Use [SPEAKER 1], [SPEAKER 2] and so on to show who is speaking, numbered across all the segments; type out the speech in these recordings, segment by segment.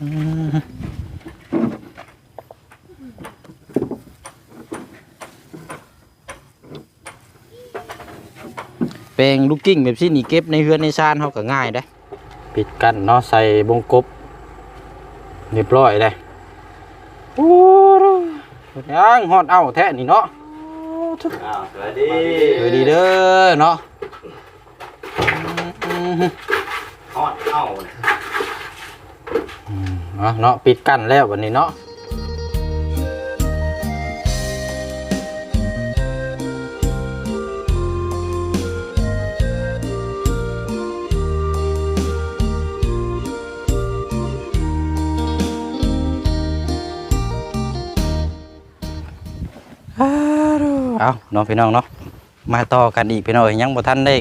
[SPEAKER 1] อืมแปลงลูกกิ้งแบบที่นี่เก็บในเฮือนในชานเขาก็ง่ายได้ ปิดกันเนาะใส่บงกบเรียบร้อยเลยโอ้ยยังฮอดเอาแท้นี่เนาะ
[SPEAKER 2] อ้าวสวัสดี
[SPEAKER 1] สวัสดีเด้อเนาะอืม
[SPEAKER 2] ฮอดเอ้าเลย
[SPEAKER 1] เนาะเนาะปิดกันแล้ววันนี้เนาะเอาเนาะพี่น้องเนาะมาต่อกันอีกพี่น้องเอ้ยยังบ่ทันได้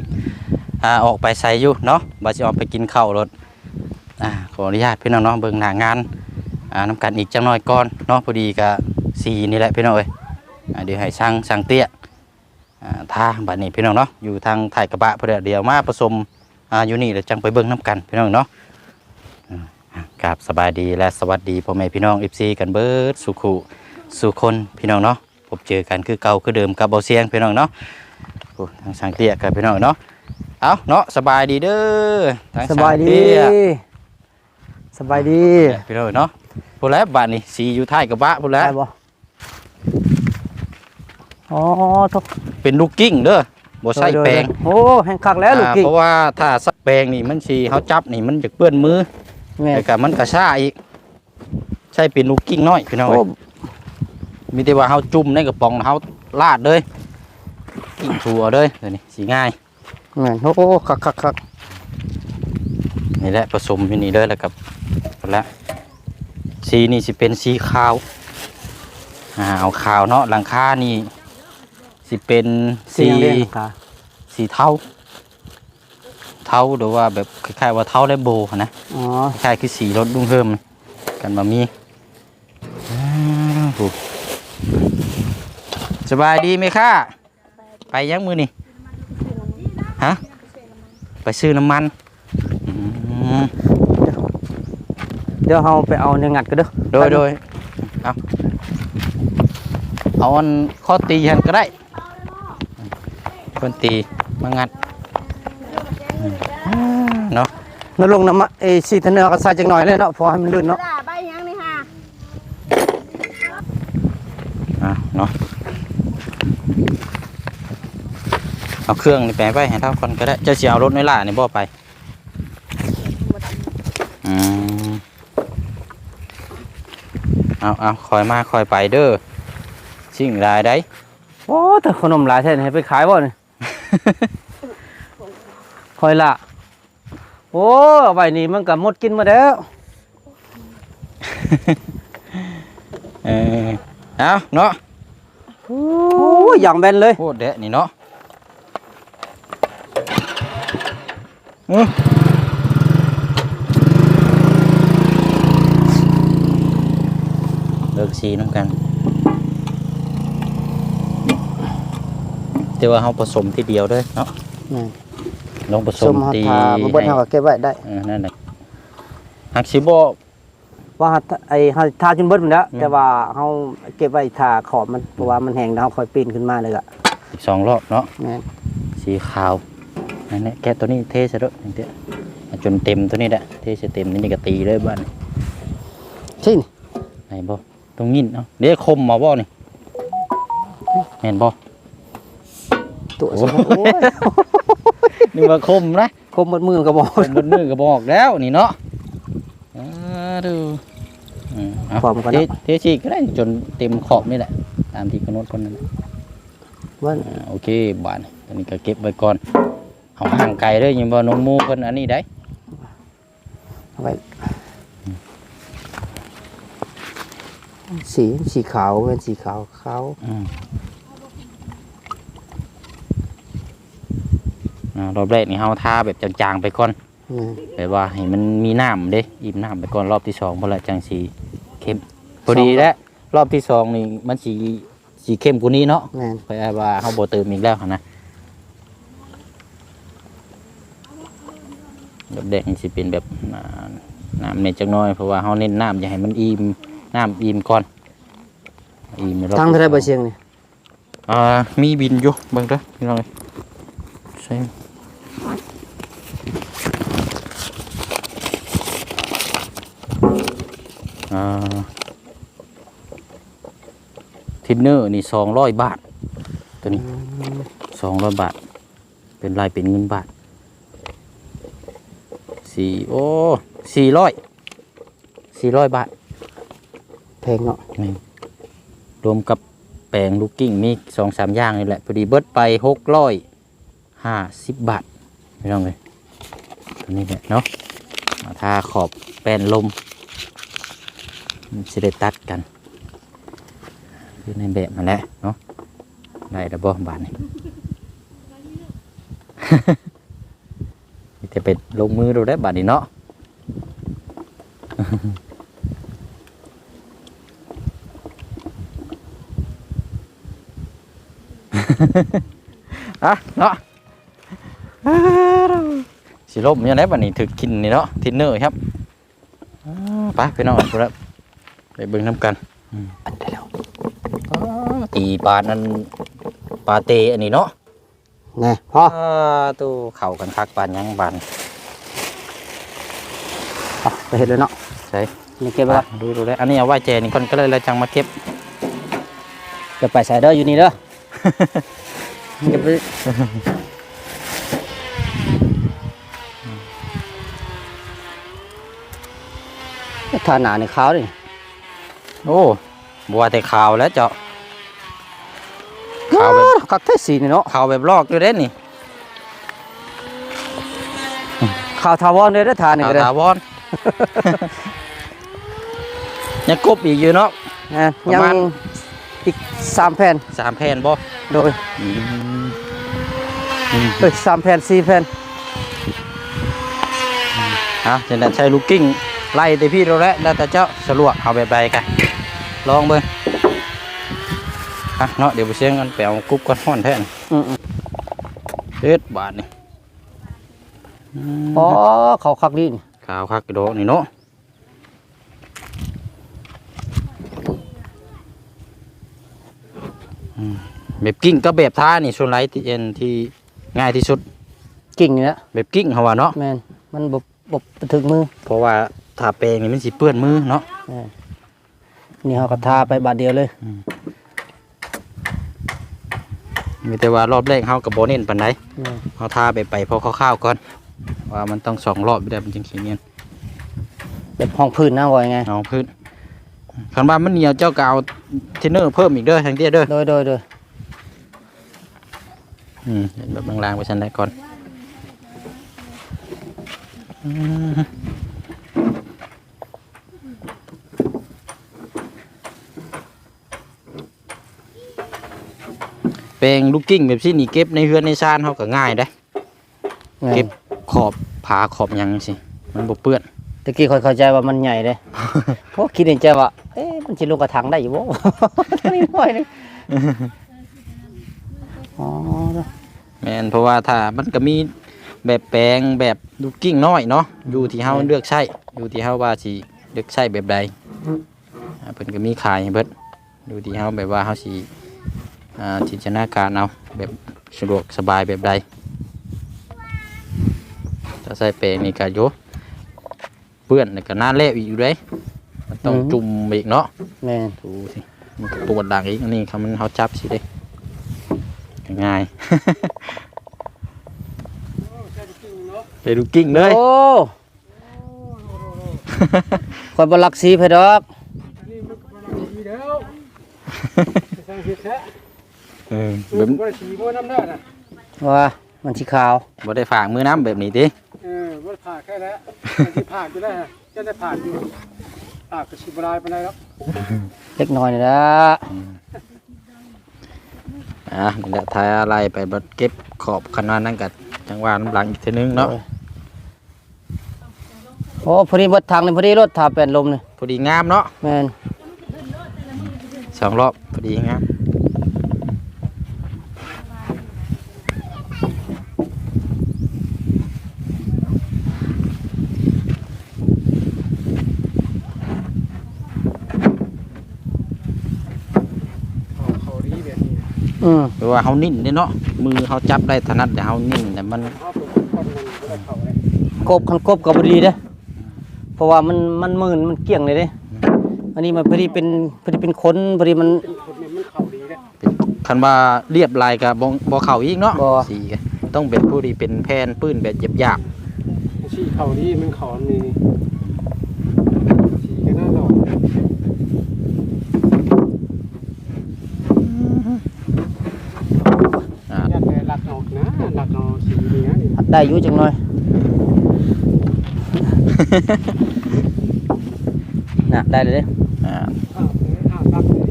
[SPEAKER 1] อ่าออกไปใส่อยู่เนาะบ่สิออกไปกินข้าวรถ อ่าขออนุญาตพี่น้องเนาะเบิ่งหน้างานอ่าน้ำกันอีกจังน้อยก่อนเนาะพอดีกับสีนี่แหละพี่น้องเอ้ยอ่าเดี๋ยวให้ช่างช่างเตี้ยอ่าท่าบัดนี้พี่น้องเนาะอยู่ทางถ่ายกระบะพื่อเดี๋ยวมาผสมอ่าอยู่นี่เดี๋ยวจังไปเบิ่งน้ำกันพี่น้องเนาะอืมอะครับสบายดีและสวัสดีพ่อแม่พี่น้อง FC กันเบิร์ดสุขุสุคนพี่น้องเนาะพบเจอกันคือเก่าคือเดิมกับเบาเสียงพี่น้องเนาะทางช่างเตี้ยกับพี่น้องเนาะเอาเนาะสบายดีเด้อทาง
[SPEAKER 3] สบายดี สบายดี
[SPEAKER 1] พี่น้องเนาะพูดแล้วบ้านนี่สีอยู่ท้ายกระบะพูดแล้ว
[SPEAKER 3] ได้บ่อ๋อทุก
[SPEAKER 1] เป็นลูกกิ้งเด้อบ่ใส่แปลง
[SPEAKER 3] โอ้แห้งคักแล้วลูก
[SPEAKER 1] อ่า
[SPEAKER 3] กิ๊ก
[SPEAKER 1] เพราะว่าถ้าใส่แปลงนี่มันสีเขาจับนี่มันจะเปื้อนมือ
[SPEAKER 3] แม่
[SPEAKER 1] แต่ก็มันกระซ่าอีก ใช่เป็นลูกกิ้งน้อยพี่น้อง
[SPEAKER 3] โอ้
[SPEAKER 1] เอ้ยมีแต่ว่าเขาจุ่มในกระป๋องเขาลาดเลยกิ้งชัวเลยเดี๋ยวนี้สีง่าย
[SPEAKER 3] แม่นโอ้คักคักคัก
[SPEAKER 1] นี่แหละผสมอยู่นี่เลยแล้วกับ แล้วสีนี่สิเป็นสีขาวอ่าเอาขาวเนาะหลังคานี่สิเป็น
[SPEAKER 3] สี
[SPEAKER 1] สี
[SPEAKER 3] เลี้ยงค่ะ
[SPEAKER 1] สีเทาเทาหรือว่าแบบคล้ายๆว่าเทาและโบนะ
[SPEAKER 3] อ๋อ
[SPEAKER 1] คล้ายๆคือสีรถดุ้งเพิ่มกันมามีอ้าวโหสบายดีไหมค่ะ ไปยังมือนี่ฮะ ไปซื้อน้ำมันอืม
[SPEAKER 3] เดี๋ยวเฮาไปเอาเนื้องัดกันเด้อ
[SPEAKER 1] โดยโดยเอาเอาอันข้อตีหันก็ได้คนตีมางัดอืมเนาะ
[SPEAKER 3] นลงน้ำมันเอ้ยสีทะเนื้อก็ใส่จักหน่อยเลยเนาะพอให้มันลื่นเนาะ
[SPEAKER 4] ด่าใบยังนี่ฮะ
[SPEAKER 1] อะเนาะเอาเครื่องนี่แปลไปให้เท่าคนก็ได้เจะเสียเอารถน้อยล่านี่บ่ไปอืม เอาเอาคอยมาคอยไปเด้อสิ่งรายได้
[SPEAKER 3] โอ้แต่ขนมหลายแท้นี่ให้ไปขายบ่นี่คอยละโอ้เอาไว้นี่มันก็หมดกินมาแล้ว
[SPEAKER 1] เออเอาเนาะ
[SPEAKER 3] โอ้ยอย่างแบนเลย
[SPEAKER 1] โคตรเดะนี่เนาะอื้อเลิก สีน้ำกัน แต่ว่าเราผสมทีเดียวเด้วยเนาะ
[SPEAKER 3] แม่น
[SPEAKER 1] ลองผส
[SPEAKER 3] ส
[SPEAKER 1] ม
[SPEAKER 3] มเฮา
[SPEAKER 1] ตี
[SPEAKER 3] ทาบ่เบิดเฮาก็เก็บไว้ได้
[SPEAKER 1] เออนั่นแหละหักสิบ
[SPEAKER 3] ว่าไอ้เฮาทาจนเบิดหมดแล้ว
[SPEAKER 1] อืม
[SPEAKER 3] แต่ว่าเฮาเก็บไว้ทาขอบมันเพราะว่ามันแห้งแล้วเฮาค่อยปีนขึ้นมาเลยก็
[SPEAKER 1] อีกสองรอบเนาะ
[SPEAKER 3] แม่น
[SPEAKER 1] สีขาวนั่นแหละแกะตัวนี้เทใส่ด้วยนี่เด้อเอาจนเต็มตัวนี้แหละเทใส่เต็มนี่นี่ก็ตีเลยบ้าน
[SPEAKER 3] ที่นี่
[SPEAKER 1] ไหนบ่ ตรงนี้เนาะเดี๋ยวคมมาบ่นี่เห็นบ่
[SPEAKER 3] ตัว
[SPEAKER 1] โอ้
[SPEAKER 3] สมโอ้ย
[SPEAKER 1] นึกว่าคมนะ
[SPEAKER 3] คมหมดมือก็บอก
[SPEAKER 1] คมบนมือก็บอกแล้วนี่เนาะอ่าดูอืมเอา
[SPEAKER 3] พร้อมกัน
[SPEAKER 1] เท
[SPEAKER 3] เนาะ
[SPEAKER 1] เทฉีกก็ได้จนเต็มขอบนี่แหละ ตามที่กำหนดคนนั้นน่ะ
[SPEAKER 3] ว่า
[SPEAKER 1] อ่าโอเคบานตอนนี้ก็เก็บไว้ก่อนเอาห่างไกลเด้อยังบ่นมหมูเพิ่นอันนี้ได้
[SPEAKER 3] เอาไว้ สีสีขาวเป็นสีขาวขาว
[SPEAKER 1] อืมอ่ารอบแรกนี่เฮาทาแบบจางๆไปก่อน
[SPEAKER 3] อืม
[SPEAKER 1] แบบว่าให้มันมีน้ำเด้อิ่มน้ำไปก่อนรอบที่สองพอละจังสีเข้มพอดีแล้วรอบที่สองนี่มันสีสีเข้มกว่านี้เนาะ
[SPEAKER 3] แม่น
[SPEAKER 1] เพราะว่าเขาโบเติมอีกแล้วหั้นนะแบบแดงสิเป็นแบบอ่าน้ำเน็ตจักหน้อยเพราะว่าเฮาเน้นน้ำอย่าให้มันอิ่ม น้ำอิ่มก่อนอิ่มแล้ว
[SPEAKER 3] ทางเท่าไรบ่เชียงนี่
[SPEAKER 1] อ่ามีบินอยู่เบิ่งเด้อพี่น้องเอ้ยใช่อ่าทินเนอร์นี่สองร้อยบาท ตัวนี้สองร้อยบาท เป็นลายเป็นเงินบาทสี่โอ้สี่ร้อยสี่ร้อยบาท
[SPEAKER 3] แพงเนาะ
[SPEAKER 1] นี่รวมกับแปลงลูกกิ้งมีสองสามอย่างนี่แหละพอดีเบิดไปหกร้อยห้าสิบบาทไม่ต้องเลยตัวนี้แหละเนาะมาทาขอบแป้นลมมันจะได้ตัดกันคือในแบบมาแล้วเนาะได้ระบอบาทนี่ มีแต่ไปลงมือดูได้บาทนี้เนาะ อะเนาะสิลมยังไงบัดนี้ถึกกินนี่เนาะทินเนอร์ครับอ่าไปไปนอนพุ่นละไปเบิ่งน้ำกันอืมอ่าตีปลานั้นปลาเตอันนี้เนาะ
[SPEAKER 3] แน่พอ
[SPEAKER 1] อ่าตู้เข่ากันคักปานยังบาน
[SPEAKER 3] เอาไปเฮ็ดเลยเนาะ
[SPEAKER 1] ใช่
[SPEAKER 3] นี่เก็บไว้ละ
[SPEAKER 1] ดูดูได้อันนี้เอาไว้แจนี่คนก็เลยเลยจังมาเก็บ
[SPEAKER 3] จะไปใส่เด้ออยู่นี่เด้อ เก็บไปทาหนาในขาวดิ
[SPEAKER 1] โอ้บัวแต่ขาวแล้วเจาะขาวแบบ
[SPEAKER 3] คักแท้สีนี่เนาะ
[SPEAKER 1] ขาวแบบลอกอยู่เด้นี่
[SPEAKER 3] ขาวทาวอนเลยเด้อทานี่
[SPEAKER 1] ขาว
[SPEAKER 3] ก็ได้
[SPEAKER 1] ถาวรยังกบอีกอยู่เนาะ
[SPEAKER 3] นะ
[SPEAKER 1] ประ
[SPEAKER 3] ยัง
[SPEAKER 1] มาณ
[SPEAKER 3] อีกสามแผ่น
[SPEAKER 1] สามแผ่นบ่
[SPEAKER 3] โดยเอ้ยสามแผ่นสี่แผ่น
[SPEAKER 1] ฮะจะได้ใช้ลูกกิ้งไล่แต่พี่เราแล้วแล้วแต่เจ้าสลวกเอาแบบใดกันลองเบิ่งอะเนาะเดี๋ยวไปเชียงกันไปเอากุ๊บก้อนห้อนแทน
[SPEAKER 3] อืม
[SPEAKER 1] เฮ็ดบาทนี่อืม
[SPEAKER 3] ๆอ๋อเขาคักดีนี่
[SPEAKER 1] ขาวคักกระโดดนี่เนาะอืม แบบกิ้งก็แบบท่านี่ส่วนไรที่เอ็นที่ง่ายที่สุด
[SPEAKER 3] กิ่งนี่แหละ
[SPEAKER 1] แบบกิ้งเขาว่าเนาะ
[SPEAKER 3] แมนมันบบบบถึงมือ
[SPEAKER 1] เพราะว่าถ้าแปลงนี่มันสิเปื้อนมือเนาะ
[SPEAKER 3] แม่นนี่เขาก็ทาไปบาทเดียวเลย
[SPEAKER 1] มีแต่ว่ารอบแรกเฮากับโบเน้นปานใด
[SPEAKER 3] แม่น
[SPEAKER 1] เฮาทาไปไปพอคร่าวๆก่อน ว่ามันต้องสองรอบไม่ได้มันจึงสิเนียน
[SPEAKER 3] แบบห้องพื้นนะว่ายังไง
[SPEAKER 1] เอาพื้นคันว่ามันเหนียวเจ้าก็เอา เทนเนอร์เพิ่มอีกเด้อทางเตี้ยเด้อ
[SPEAKER 3] โดยโดยโดย
[SPEAKER 1] อืมเห็นแบบลางๆไปชั้นได้ก่อนอืมแปลงลูกกิ้งแบบที่นี่เก็บในเฮือนในซานเขาก็ง่ายได้อ
[SPEAKER 3] แม่น
[SPEAKER 1] เก็บขอบผาขอบหยังสิมันบ่เปื้อน
[SPEAKER 3] ตะกี้คอยเข้าใจว่ามันใหญ่เลยเพราะคิดในใจว่าเอ๊ะ มันจะลงกระถางได้อยู่บ่ไม่น้อยเลยอ๋อ
[SPEAKER 1] แม่นเพราะว่าถ้ามันก็มีแบบแปลงแบบลูกกิ้งน้อยเนาะอยู่ที่เฮาเลือกใช้อยู่ที่เฮาว่าสิเลือกใช้แบบใดอ่าเพิ่นก็มีขายให้เบิดอยู่ที่เฮาแบบว่าเฮาสิอ่าจินตนาการเอาแบบสะดวกสบายแบบใดถ้าใส่แปลงนี่ก็โยเปื้อนแล้วก็น่าเละอีกอยู่เด้ มันต้องจุ่มอีกเนาะ
[SPEAKER 3] แม่น
[SPEAKER 1] ดูสิมันก็ปวดดังอีกอันนี้เขามันเขาจับสิเด้ง่ายไปดูกิ้งเลย
[SPEAKER 3] โอ้คอยบลักสีเพดอก
[SPEAKER 1] เออแบบ
[SPEAKER 4] บ่ได้สีบ่น้ำหน้าน่ะ
[SPEAKER 3] ว่ามันสีขาว
[SPEAKER 1] บ่ได้ฝากมือน้ำแบบนี้ดิ
[SPEAKER 4] เออบ่ได้ผ่าแค่นั้นมันสิผ่าอยู่ได้ฮะจะได้ผ่าอยู่ ผ่าก็สิบ่ได้ปานใดหรอก
[SPEAKER 3] เล็กน้อยนี่ละ
[SPEAKER 1] อะนี่แหละทายอะไรไปบัดเก็บขอบขนาดนั้นกับจังหวะน้ำหลังอีกทีนึงเนาะ
[SPEAKER 3] โอ้พอดีเบดทางนี่พอดีรถทาแปลนลมนี่
[SPEAKER 1] พอดีงามเนาะ
[SPEAKER 3] แม่น
[SPEAKER 1] สองรอบพอดีงาม
[SPEAKER 3] อืม
[SPEAKER 1] แปลว่าเฮานิ่นเด้เนาะมือเฮาจับได้ถนัดแต่เฮานิ่นแต่มัน
[SPEAKER 4] เอาไปคนคนมันก็ได้เข้าเลย
[SPEAKER 3] กบคันกบก็บ่ดีเด้อเพราะว่ามันมันมื่นมันเกลี้ยงเลยเด้ อันนี้มันพอดีเป็นพอดีเป็นคนพอดีมัน
[SPEAKER 4] เป็นคนเนี่ยมันเข้าดีเลย
[SPEAKER 1] คันว่าเรียบลายก็บ่บ่เข้าอีกเนาะ
[SPEAKER 3] บ่
[SPEAKER 1] สีก็ต้องเป็นผู้ที่เป็นแผ่นปื้นแบบหยาบ
[SPEAKER 4] ชี้เข้าดีมันเข้านี่สีก็น่าหน่อย
[SPEAKER 1] ๆอ่า
[SPEAKER 4] อยากแต่รักเอานะรักเอาสีนี้นะนี่
[SPEAKER 3] ได้อยู่จังหน่อย น่ะได้เลยเด้
[SPEAKER 1] อ่า
[SPEAKER 4] อ้าวอ้าวรักเลย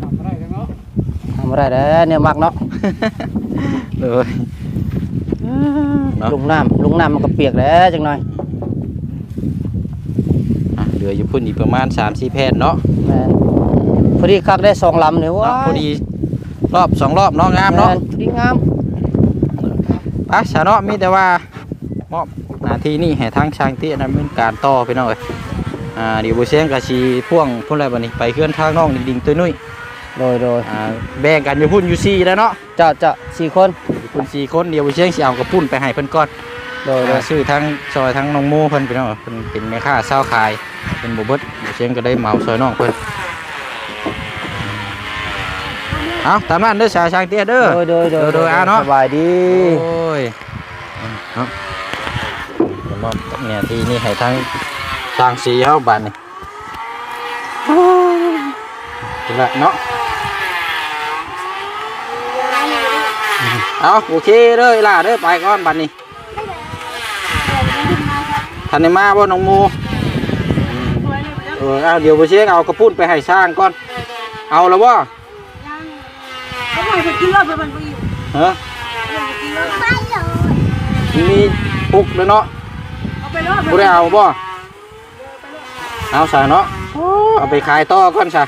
[SPEAKER 4] ทำอะไรแล้วเนาะ
[SPEAKER 3] ทำบ่ได้เด้อเนี่ยมักเนาะ
[SPEAKER 1] เลยเนาะ
[SPEAKER 3] ลงน้ำลงน้ำมันก็เปียกแล้วจังหน่อย
[SPEAKER 1] อะเหลืออยู่พุ่นอีกประมาณ3-4แผ่นเนาะ
[SPEAKER 3] แม่นพอดีคักได้สองลำเลยว้า
[SPEAKER 1] เนาะพอดีรอบสองรอบเนาะงามเนาะ
[SPEAKER 3] แพอดีงาม
[SPEAKER 1] ไปชาเนาะมีแต่ว่ามอบหน้าที่นี่ให้ทางช่างเตี้ยดำเนินการต่อพี่น้องเอ้ยอ่าเดี๋ยวบ่เสียงกะชีพ่วงพุ่นอะไรบัดนี้ไปเคลื่อนทางน้องดิ่งๆตัวนุ้ย
[SPEAKER 3] โดยโดย
[SPEAKER 1] อ่าแบ่งกันอยู่พุ่นอยู่ซี่แล้วเนาะ
[SPEAKER 3] เจ้าเจ้าสี่คน
[SPEAKER 1] อยู่พุ่นสี่คนเดี๋ยวบ่เสียงสิเอากระพุ่นไปให้เพิ่นก่อน
[SPEAKER 3] โดยโด
[SPEAKER 1] อ่ายซื้อทั้งซอยทั้งน้องโมเพิ่นพี่น้องเอ้ยเพิ่นเป็นแม่ค้าเช้าขายเป็นบ่เบิดบ่เสียงก็ได้เหมาซอยน้องเพิ่น เอาตามนั้นเด้อชาช่างเตี้ยเด้อ
[SPEAKER 3] โดยโดยโดย
[SPEAKER 1] โดยอะเนาะ
[SPEAKER 3] สบายดี
[SPEAKER 1] โอ้ยเนาะผมมอบเนี่ยที่นี่ให้ทั้งช่างสีเขาบันนี่เป็นละเนาะเอาโอเคเด้อล่ะเด้อไปก่อนบันนี้ทันได้มาบ่น้องโมอืมเออเอาเดี๋ยวไปเช็คเอากระปุ้นไปให้ช่างก่อนเอาแล้วบ่
[SPEAKER 5] เขาบอกให้กินเหล้าไปมันไปอยู่
[SPEAKER 1] ฮะ
[SPEAKER 5] ไปกินเหล้าไปเลย
[SPEAKER 1] มีปุกเลยเนาะ
[SPEAKER 5] เอาไปรอด
[SPEAKER 1] บ่ได้เอาบ่เอาซะเนาะเอาไปขายต่อก่อนซะ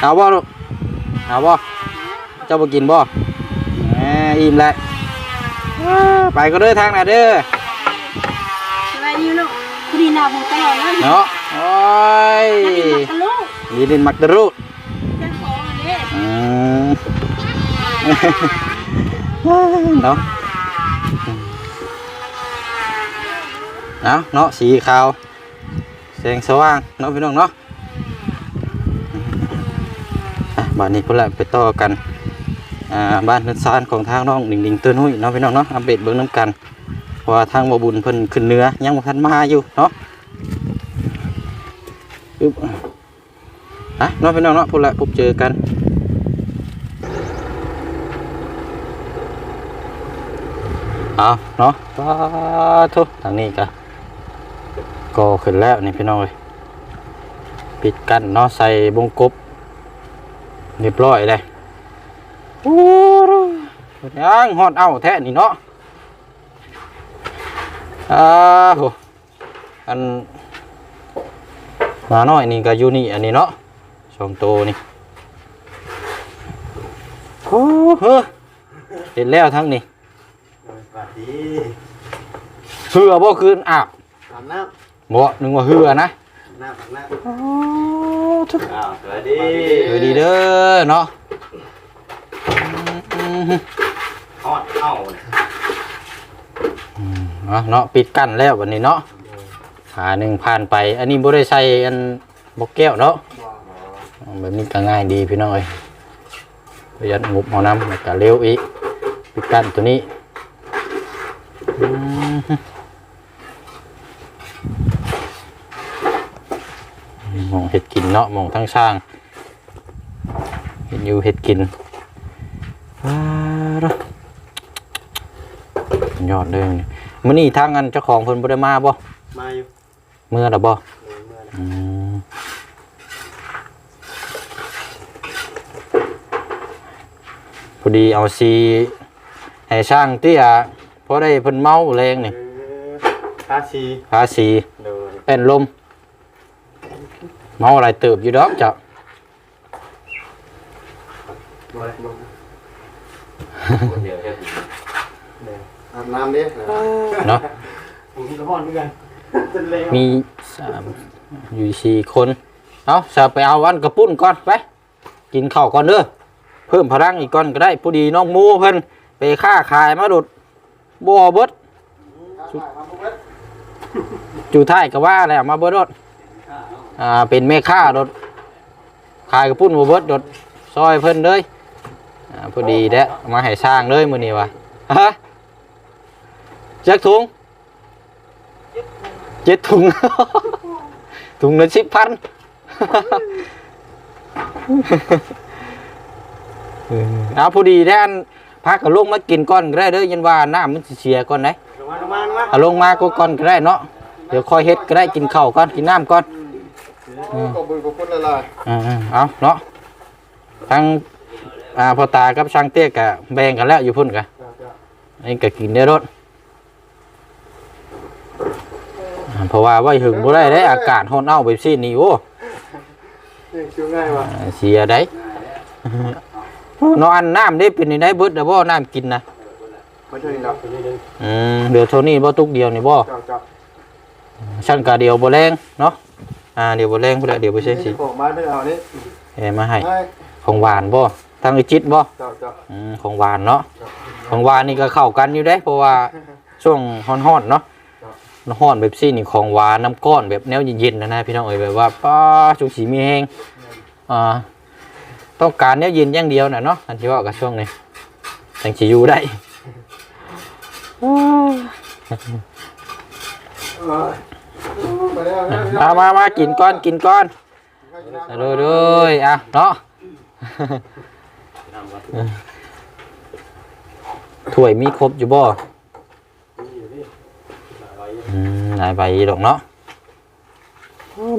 [SPEAKER 1] เอาบ่ลูกเอาบ่เจ้าบ่กินบ่แหมอิ่มแล้วไปก็เด้อทางน่ะเด้อ
[SPEAKER 5] สบายดีลูกดีนาผมตลอดเลย
[SPEAKER 1] เนาะโอ้ย
[SPEAKER 5] นักกินมักกะลูก เนาะ
[SPEAKER 1] เอาเนาะสีขาวแสงสว่างเนาะพี่น้องเนาะบ้านนี้พุ่นละไปต่อกันบ้านเรือนซานของทางน้องดิ่งดิ่งเตือนหุ้ยเนาะพี่น้องเนาะอัปเดตเบื้องน้ำกันพราะว่าทางบ่บุญเพิ่นขึ้นเนื้อยังบ่ทันมาอยู่เนาะอึ๊บอะเนาะพี่น้องเนาะพุ่นละพบเจอกัน เอาเนาะสาธุทางนี้กะก็ขึ้นแล้วนี่พี่น้องเลยปิดกันเนาะใส่บงกบเรียบร้อยเลยโอ้โหยังฮอดเอาแท้นี่เนาะอ้าวโหอันมาหน่อยนี่ก็อยู่นี่อันนี้เนาะสองตัวนี่โอ้โหเห็นแล้วทั้งนี้
[SPEAKER 2] สวัสดี
[SPEAKER 1] เหือบ่คืนอาบ
[SPEAKER 2] อาบน้
[SPEAKER 1] บ่นึกว่าเหือนะำ
[SPEAKER 2] น้ำอาบน้ำอ้าวสวัสดี
[SPEAKER 1] สวัสดีเด้อเนาะอืม
[SPEAKER 2] ฮอดเอ้าเลย
[SPEAKER 1] เนาะเนาะปิดกั้นแล้ววันนี้เนาะขาหนึ่งผ่านไป อันนี้บ่ได้ใส่อันบกแก้วเนาะแบบนี้ก็ง่ายดีพี่น้องเอ้ยประหยัดงบเอาน้ำแล้วก็เร็วอีกปิดกั้นตัวนี้อื มมองเห็ดกินเนาะมองทั้งช่าง เห็นอยู่เห็ดกินว้าวยอดเลยมื้อนี้ทางอันเจ้าของเพิ่นบ่ได้มาบ่
[SPEAKER 2] มาอยู่
[SPEAKER 1] เมื่อละบ่
[SPEAKER 2] เมื่อนะ
[SPEAKER 1] อืมพอดีเอาซีให้ช่างเตี้ย พอได้เพิ่นเมาแรงนี่
[SPEAKER 2] เออตาชี
[SPEAKER 1] ภาษี
[SPEAKER 2] เดิน
[SPEAKER 1] แป้นลม เมาอะไรเติบอยู่ดอกจ้ะ
[SPEAKER 2] มาเลยมาคนเดียวเฮ็ดอาบน้ำดิ
[SPEAKER 1] เนาะ
[SPEAKER 2] ผมก็ฮอดเหมือนกันจะเลว
[SPEAKER 1] มีสามอยู่สี่คน เอาจะไปเอาอันกระปุ้นก่อนไป กินข้าวก่อนเด้อ เพิ่มพลังอีกก่อนก็ได้ ผู้ดีน้องหมูเพิ่นไปค้าขายมาดุด บ่เบิดจูท้ายก็ว่าแล้วมาเบิดรถอ่าเป็นแม่ค้ารถขายกระปุ้นบ่เบิดรถซอยเพิ่นเลยอ่าพอดีแด้วมาให้สร้างเลยมื้อนี้ว่ะฮะจักถุงเจ็ดถุง ถุงละสิบพันเออเอาพอดีแท่น พักกับลงมากินก้อนก็ได้เด้อยันว่าน้ำมันสิเสียก่อนไหนเอาลงมาก็ก่อนก็ได้เนาะเดี๋ยวคอยเฮ็ดก็ได้กินข้าวก่อนกินน้ำก่อน
[SPEAKER 4] ขอบคุณขอบคุณละลาย
[SPEAKER 1] อ่าๆเอาเนาะทั้งอ่าพ่อตากับช่างเตี้ยกะแบ่งกันแล้วอยู่พุ่นกะอันนี้ก็กินได้รถอ่าเพราะว่าไว้หึงบ่ได้ได้อากาศร้อนเอาแบบซี่นี่โอ้
[SPEAKER 4] นี่คิวง่ายว่ะ
[SPEAKER 1] อ่าเสียได้เนาะอันน้ำได้เป็นได้เบิดแล้วบ่น้ำกินนะ
[SPEAKER 4] มาช่วยดับนิดนึง
[SPEAKER 1] อืมเดี๋ยวเท่านี้บ่ตุกเดียวนี่บ่
[SPEAKER 4] เจ้าเจ้า
[SPEAKER 1] ชั้นกะเดียวบ่แรงเนาะอ่าเดี๋ยวบ่แรงพุ่นแหละเดี๋ยวบ่ใช่สิ
[SPEAKER 4] ของมาไม่เอานี่
[SPEAKER 1] เอ้มาให้
[SPEAKER 4] ให้
[SPEAKER 1] ของหวานบ่ทางไอจิตบ่
[SPEAKER 4] เจ้าเจ้า
[SPEAKER 1] อืมของหวานเนาะของหวานนี่ก็เข้ากันอยู่เด้ เพราะว่าช่วงร้อนๆเนาะร้อนแบบซี่นี่ของหวานน้ำก้อนแบบแนวเย็นๆนะนะพี่น้องเอ้ยแบบว่าป้าจุกสีมีแฮงอ่า ต้องการแนวเย็นอย่างเดียวน่ะเนาะอันที่ว่ากับช่วงนี้จังสิอยู่ได้
[SPEAKER 4] ไปแล้ว
[SPEAKER 1] มามามากินก้อนกินก้อนเด้อเด้ออะเนาะถ้วยมีครบอยู่บ่อืมหลายใบดอกเนาะ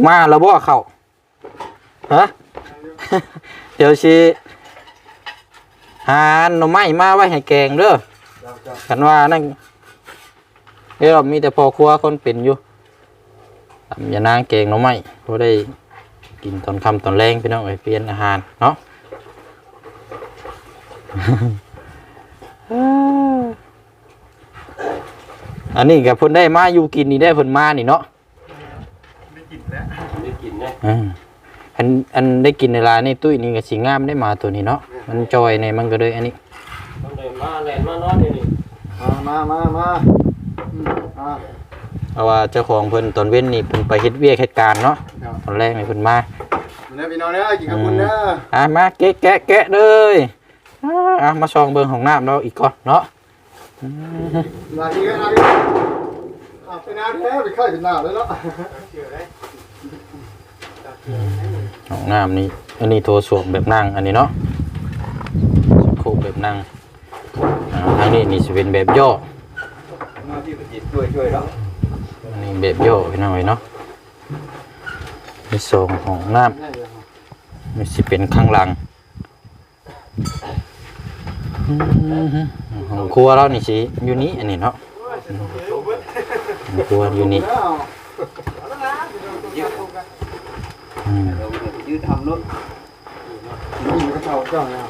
[SPEAKER 1] มาแล้วบ่เข้าฮะ เดี๋ยวสิหาหน่อไม้มาไว้ให้แกงเด้อกันว่านั่นเดี๋ยวมีแต่พอครัวคนเป็นอยู่ตำยานางเกงหน้องไม้พอได้กินตอนค่ำตอนแรงพี่น้องไปเปลี่ยนอาหารเนาะอันนี้กับเพิ่นได้มาอยู่กินนี่ได้เพิ่นมานี่เนาะ
[SPEAKER 2] ได้กินนะ
[SPEAKER 1] อืมอันอันได้กินในร้านนี่ตุ้ยนี่ก็สิงามได้มาตัวนี้เนาะมันจอยในมันก็เลยอันนี้
[SPEAKER 2] ต้องเดินมาแลนมานอนนี่นี่
[SPEAKER 4] มามามามา
[SPEAKER 1] เพราะว่าเจ้าของเพิ่นตอนเว้นนี่เพิ่นไปเฮ็ดเวียกเฮ็ดการเนาะตอนแรกนี่เพิ่นมา
[SPEAKER 4] เนื้อพี่น้องเนื้อกินกับคุณเนื้อ
[SPEAKER 1] อะมาแกะแกะแกะเลยอ่าอะมาซองเบิ่งของน้ำเราอีกก่อนเนาะ
[SPEAKER 4] ลาทีก็ลาทีอะเป็นน้ำแท้ไปค่ายเป็นน้ำเลยเนาะ
[SPEAKER 1] ของน้ำนี่อันนี้โทรสวมแบบนั่งอันนี้เนาะโคกแบบนั่งอ่าทางนี้นี่สิเป็นแบบย่อ
[SPEAKER 4] มาที่ประจิตช่วยช่วยแล้ว
[SPEAKER 1] อันนี้แบบย่อพี่น้องเอ้ยเนาะมีสองของน้ำมันสิเป็นข้างหลังอืมของครัวเรานี่สิอยู่นี้อันนี้เนาะของครัวอยู่นี่อืม
[SPEAKER 4] ยืดทำเนาะนี่ก็เช่าเจ้าเนี่ย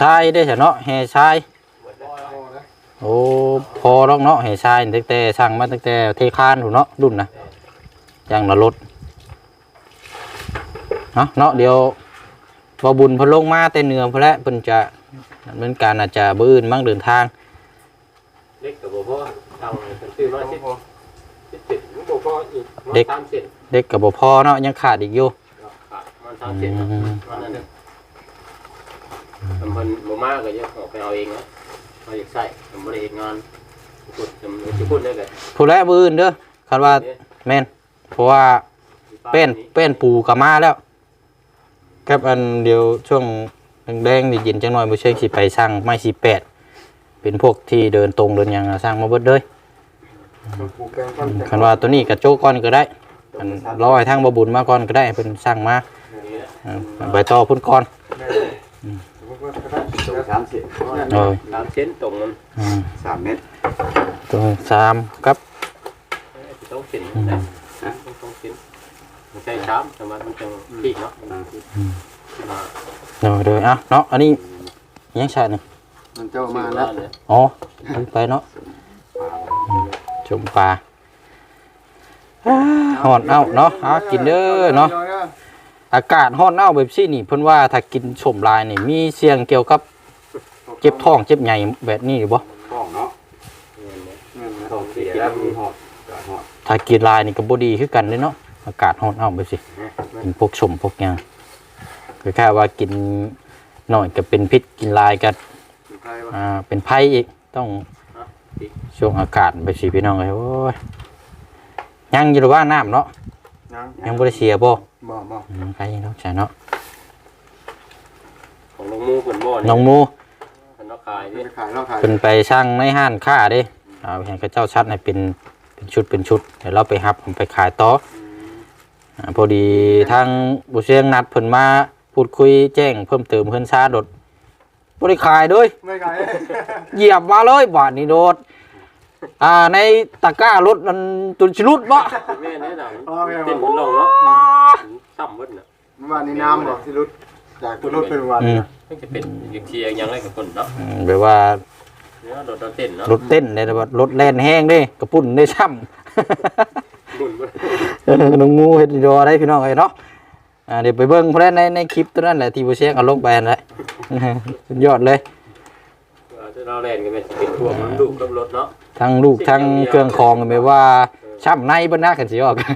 [SPEAKER 1] ทรายได้ใช่เนาะแห่ทรายโอ้พอแล้วเนาะแห่ทรายตั้งแต่สั่งมาตั้งแต่เทคานถูเนาะรุ่นนะอย่างละรถเนาะเนาะเดี๋ยวบบุญเพนลงมาแต่เหนือเพนแหล้วเพิ่นจะดำเนินการอาจจะบื้อื่นมั่งเดินทาง
[SPEAKER 2] เล็กกับบ่พ่อทำเป็นซื้อมาสิสิบสิบบ่ พ่ออีกมาสามเซน
[SPEAKER 1] เด็กกับบพอเนาะยังขาดอีกอยู่
[SPEAKER 2] ขาดมันสามเซนมันนั่นน่ะทำเพิ่นบ่มากก็จะออกไปเอาเองนะเอาอยากใส่ทำบ่ได้เฮ็ดงานพูดทำสิพูดได้ก็
[SPEAKER 1] ผู้แลบื้อื่นเด้อคาดว่าแม่นเพราะว่าเป็นเป็นปูกลับมาแล้วกับอันเดียวช่วงแดงๆนี่เย็นจังหน่อยบ่เชิงสิไปสร้างไม้สิแปดเป็นพวกที่เดินตรงเดินหยังอะสร้างมาเบิดเลย
[SPEAKER 4] ผูกแกงกัน
[SPEAKER 1] คันว่าตัวนี้กับโจ้ก่อนก็ได้อันรอให้ทางบบุญมาก่อนก็ได้เพิ่นสร้างมาอ่าใบต่อพุ่นก่อน
[SPEAKER 4] สามสิบ
[SPEAKER 1] เออ
[SPEAKER 2] สามเซนตรงมัน
[SPEAKER 1] อืม
[SPEAKER 4] สามเมตร
[SPEAKER 1] ตัวสามกับ
[SPEAKER 2] ต้องเซนนะต้องเซนมันใช่สามแต่มันมันจังพี่เนาะ
[SPEAKER 1] เดี๋ยวเดี๋ยวอะเนาะอันนี้ยังใช่นี่
[SPEAKER 4] มันเจ้ามาแล้ว
[SPEAKER 1] อ๋อเอาไปเนาะอืม ชมปลาฮ้อนเอาเนาะหากินเด้อเนาะอากาศฮ้อนเอาแบบซี่นี่เพิ่นว่าถ้ากินสมลายนี่มีเสี่ยงเกี่ยวกับ เจ็บท้องเจ็บใหญ่แบบนี้หรือบ่
[SPEAKER 6] ห้องเนาะท้องเสียแล้วมีหอดหอด
[SPEAKER 1] ถ้ากินลายนี่ก็บ่ดีคือกันเด้เนาะอากาศฮ้อนเอาแบบซี่กินพวกสมพวกหยังคือแค่ว่ากินน้อยก็เป็นพิษกินลายก็
[SPEAKER 6] ใครวะ
[SPEAKER 1] อ่าเป็นไผ่อีกต้อง ช่วงอากาศแบบซี่พี่น้องเอ้ยโอ้ยยังอยู่หรือว่าน้ำเนาะ
[SPEAKER 6] ยัง
[SPEAKER 1] ยังบ่ได้เสียบ่
[SPEAKER 6] บ่บ่
[SPEAKER 1] อืมใครยังต้องใช้เนาะ
[SPEAKER 2] ของน้องมูเพิ่นบ่นี่
[SPEAKER 1] น้องหมู
[SPEAKER 2] เพิ่นเอาขาย
[SPEAKER 6] ไม่
[SPEAKER 2] นี่
[SPEAKER 6] ได้ขายเราขาย
[SPEAKER 1] เป็นไปช่างในห้านค้าเด้เอาให้เขาเจ้าชัดให้เป็นเป็นชุดเป็นชุดเดี๋ยวเราไปฮับผมไปขายต่ออ่าพอดีทางบุเชียงนัดเพิ่นมาพูดคุยแจ้งเพิ่มเติมเพิ่นชาโดด บ่ได้ขายเด้วย
[SPEAKER 6] ไม่ขาย
[SPEAKER 1] เหยียบมาเลยบาทนี้โดดอ่าในตะกร้ารถมันตุนชลุดบ่
[SPEAKER 2] แม่แนะนำ
[SPEAKER 6] อ๋อแม่
[SPEAKER 2] เต้น
[SPEAKER 6] บอก
[SPEAKER 2] บนลงเนาะซ้ำเบิดน่ะ
[SPEAKER 6] เมื่อวานนี้น้ำบอกที่รุดจากตัวรถเป็นวัน
[SPEAKER 1] อืม
[SPEAKER 2] มันจะเป็นอยางเชียร์ยังไงกับคนเนาะ
[SPEAKER 1] อืมแบบว่า
[SPEAKER 2] เนี่ยรถเราเต้นเนาะ
[SPEAKER 1] รถเต้นเนี่ยแบบรถแล่นแห้งเด้กระปุ่นได้ช่ำ
[SPEAKER 2] หมุนเบิด
[SPEAKER 1] เออน้องงูเฮ็ดดีดอได้พี่น้องเอ้ยเนาะ อ่าเดี๋ยวไปเบิ่งเพราะในในคลิปตัวนั้นแหละที่บ่เชียงเอาลงไปนั่นแหละ สุดยอดเลย
[SPEAKER 2] เราแล่นกันเป็นเป็นพวกมันดุกับรถเนาะ
[SPEAKER 1] ทั้งลูกทั้งเครื่องคองกันไปว่าช้ำในบ่น่ากันสิออก
[SPEAKER 2] ติด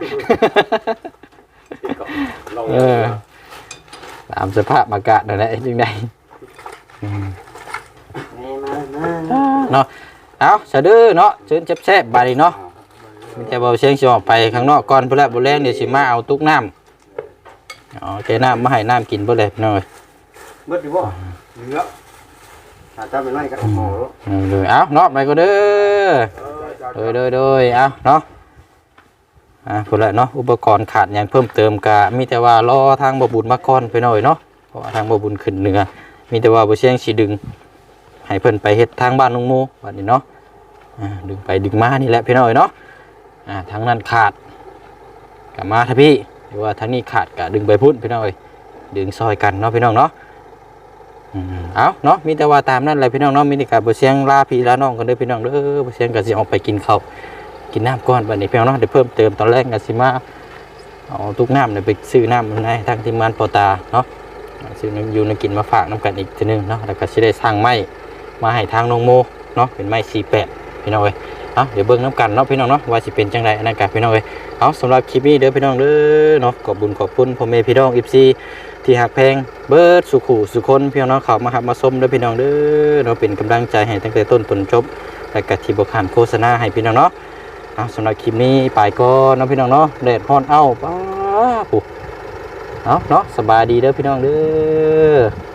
[SPEAKER 2] เกาะลอง
[SPEAKER 1] เออตามสภาพอากาศนั่นแหละจังได๋เนาะเอาสะดือเนาะเชิญแซ่บๆบาดนี้เนาะมีแต่บ่เชียงสิออกไปข้างนอกก่อนพุ่นละบ่แรงเดี๋ยวสิมาเอาตุกน้ำ อ๋อแกน้ำมาให้น้ำกินบ่เลยพี่น้องเอ้ย
[SPEAKER 6] เบิดดีบ่เหลือถ้าจะเป็นไรกันหมอ
[SPEAKER 1] เออเลยเอาเนาะไปก็เด้อโดยโดยโดยเอาเนาะอ่าพุ่นละเนาะอุปกรณ์ขาดอย่างเพิ่มเติมกะมีแต่ว่ารอทางบบุญมาก่อนไปหน่อยเนาะเพราะว่าทางบบุญขึ้นเหนือมีแต่ว่าบ่เชียงสิดึงให้เพิ่นไปเฮ็ดทางบ้านลุงโมบัดนี้เนาะอ่าดึงไปดึงมานี่แหละพี่น้อยเนาะอ่าทางนั้นขาดกะมาถ้าพี่ หรือว่าทางนี้ขาดกะดึงไปพุ่นพี่น้องเอ้ยดึงซอยกันเนาะพี่น้องเนาะเอาเนาะมีแต่ว่าตามนั่นแหละพี่น้องเนาะมีแต่กับบเสียงลาพี่ลาน้องกันเด้อพี่น้องเด้อบเสียงก็สิออกไปกินข้าวกินน้ำก่อนบัดนี้พี่น้องเนาะเดี๋ยวเพิ่มเติมตอนแรกก็สิมาเอาทุกน้ำเนี่ยไปซื้อน้ำให้ทางทีมงานปอตาเนาะซื้อน้ำยูนกินมาฝากน้ำกันอีกทีนึงเนาะแล้วก็สิได้สร้างไม้มาให้ทางน้องโมเนาะเป็นไม้48 พี่น้องเอ้ยเอาเดี๋ยวเบิ่งน้ำกันเนาะพี่น้องเนาะว่าสิเป็นจังไดอันนั้นกันพี่น้องเอ้ยเอาสำหรับคลิปนี้เด้อพี่น้องเด้อเนาะขอบคุญขอบคุณพ่อแม่พี่น้อง FC ที่หักแพงเบิดสุขูสุคนพี่น้องเขามาหับมาส้มเด้อพี่น้องเด้อเนาะเป็นกำลังใจให้ตั้งแต่ต้นจนจบและก็ที่บขานโฆษณาให้พี่น้องเนาะเอาสำหรับคลิปนี้ไปก็เนาะพี่น้องเนาะแดดฮ้อนเอ้าป้าปุ๊เอาเนาะสบายดีเด้อพี่น้องเด้อ